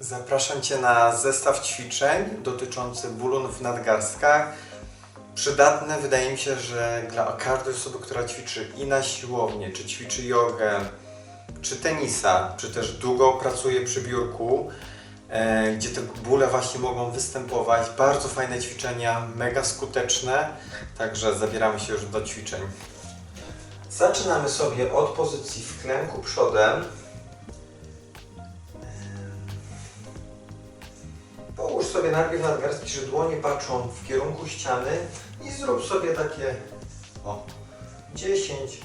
Zapraszam Cię na zestaw ćwiczeń dotyczący bólu w nadgarstkach. Przydatne wydaje mi się, że dla każdej osoby, która ćwiczy i na siłownię, czy ćwiczy jogę, czy tenisa, czy też długo pracuje przy biurku, e, gdzie te bóle właśnie mogą występować. Bardzo fajne ćwiczenia, mega skuteczne, także zabieramy się już do ćwiczeń. Zaczynamy sobie od pozycji w klęku przodem. Połóż sobie najpierw nadgarstki, że dłonie patrzą w kierunku ściany i zrób sobie takie o 10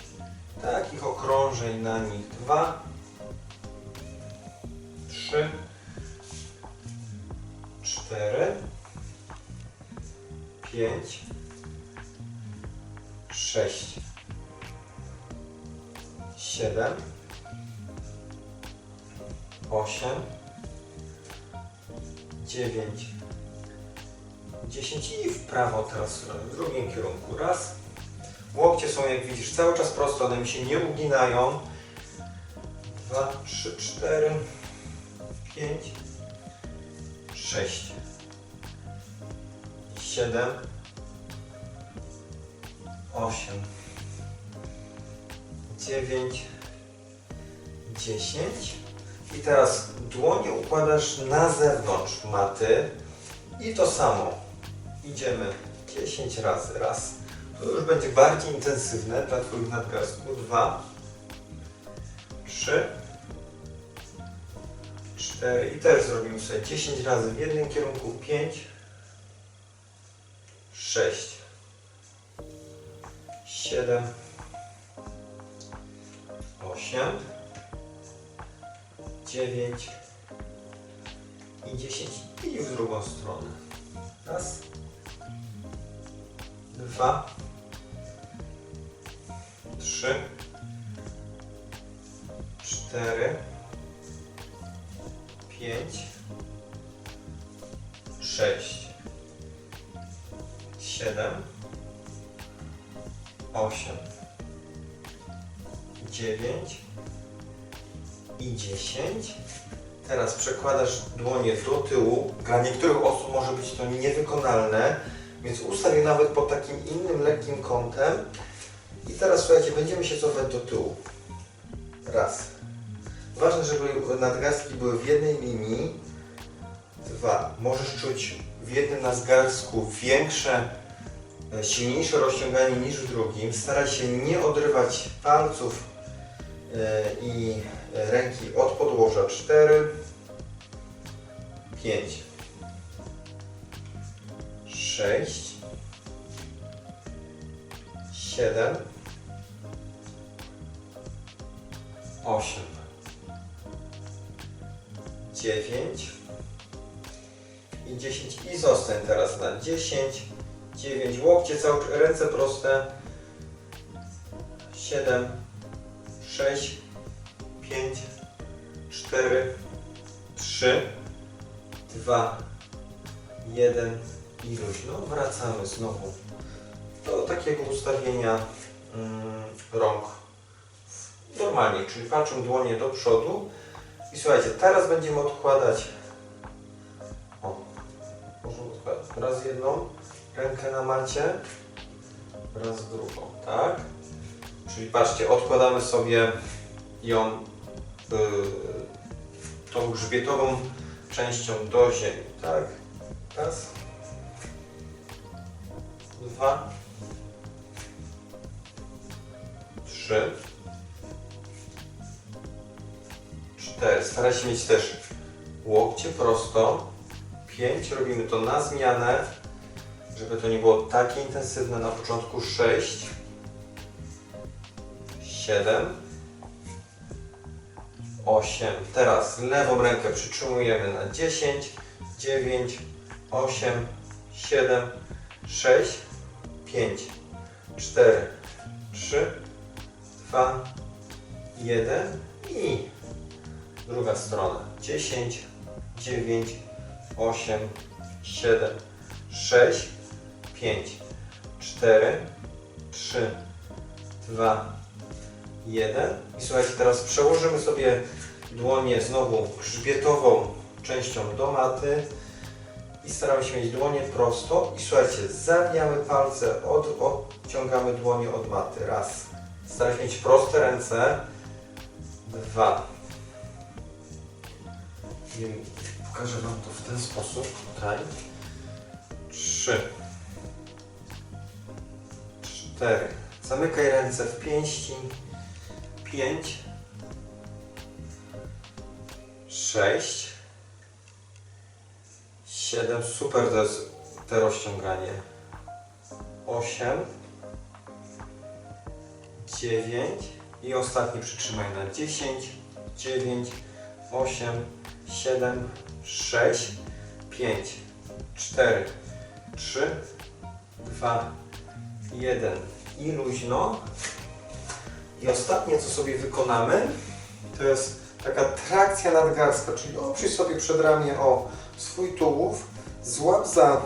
takich okrążeń na nich. 2 3 4 5 6 7 8 9 10 i w prawo teraz w drugim kierunku. Raz. Łokcie są jak widzisz cały czas prosto, one mi się nie uginają. 2, 3, 4, 5, 6, 7, 8, 9, 10. I teraz dłonie układasz na zewnątrz maty i to samo. Idziemy 10 razy. Raz. To już będzie bardziej intensywne dla Twoich nadgarstków. Dwa. Trzy. Cztery. I też zrobimy sobie 10 razy w jednym kierunku. Pięć. Sześć. Siedem. Osiem. 9 i 10 i w drugą stronę. Raz, dwa, trzy, cztery, pięć, sześć, siedem, osiem, dziewięć, i 10. Teraz przekładasz dłonie do tyłu. Dla niektórych osób może być to niewykonalne, więc ustaw je nawet pod takim innym lekkim kątem. I teraz słuchajcie, będziemy się cofać do tyłu. Raz. Ważne, żeby nadgarstki były w jednej linii. Dwa. Możesz czuć w jednym nadgarstku większe, e, silniejsze rozciąganie niż w drugim. Staraj się nie odrywać palców i ręki od podłoża 4, 5, 6, 7, 8, 9 i 10 i zostań teraz na 10, 9, łokcie cały ręce proste, 7, 6, 5, 4, 3, 2, 1 i luźno. Wracamy znowu do takiego ustawienia mm, rąk normalnie, czyli patrzą dłonie do przodu. I słuchajcie, teraz będziemy odkładać o, możemy odkładać raz jedną rękę na macie, raz drugą, tak? Czyli patrzcie, odkładamy sobie ją y, tą grzbietową częścią do ziemi, tak? Raz. Dwa. Trzy. Cztery. Staraj się mieć też łokcie prosto. Pięć. Robimy to na zmianę, żeby to nie było takie intensywne na początku. Sześć. Siedem. 8. Teraz lewą rękę przytrzymujemy na 10, 9, 8, 7, 6, 5, 4, 3, 2, 1 i druga strona. 10, 9, 8, 7, 6, 5, 4, 3, 2, 1. I słuchajcie, teraz przełożymy sobie dłonie znowu grzbietową częścią do maty i staramy się mieć dłonie prosto i słuchajcie, zawijamy palce, od, odciągamy dłonie od maty. Raz. Staramy się mieć proste ręce. Dwa. I pokażę Wam to w ten sposób. Tutaj. Trzy. Cztery. Zamykaj ręce w pięści. Pięć. Sześć. Siedem. Super to jest te rozciąganie. Osiem. Dziewięć. I ostatni przytrzymaj na dziesięć. Dziewięć. Osiem. Siedem. Sześć. Pięć. Cztery. Trzy. Dwa. Jeden. I luźno. I ostatnie, co sobie wykonamy, to jest taka trakcja nadgarstka, czyli oprzyj sobie przed ramię o swój tułów, złap za,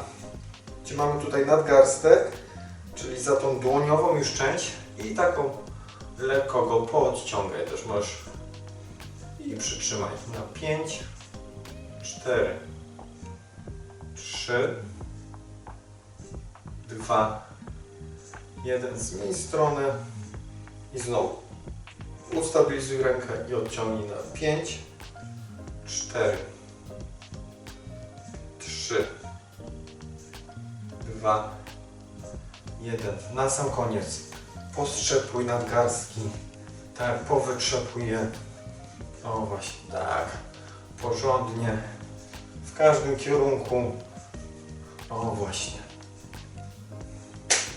gdzie mamy tutaj nadgarstek, czyli za tą dłoniową już część i taką lekko go podciągaj, też możesz. I przytrzymaj. Na 5, 4, 3, 2, 1, zmień stronę i znowu ustabilizuj rękę i odciągnij na 5, 4, 3, 2, 1. Na sam koniec postrzepuj nadgarstki, tak, powytrzepuj je. O właśnie, tak, porządnie, w każdym kierunku. O właśnie.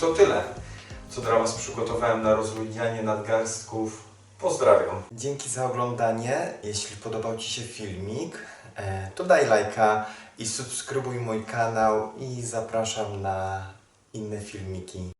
To tyle, co dla Was przygotowałem na rozluźnianie nadgarstków. Pozdrawiam. Dzięki za oglądanie. Jeśli podobał Ci się filmik, e, to daj lajka i subskrybuj mój kanał i zapraszam na inne filmiki.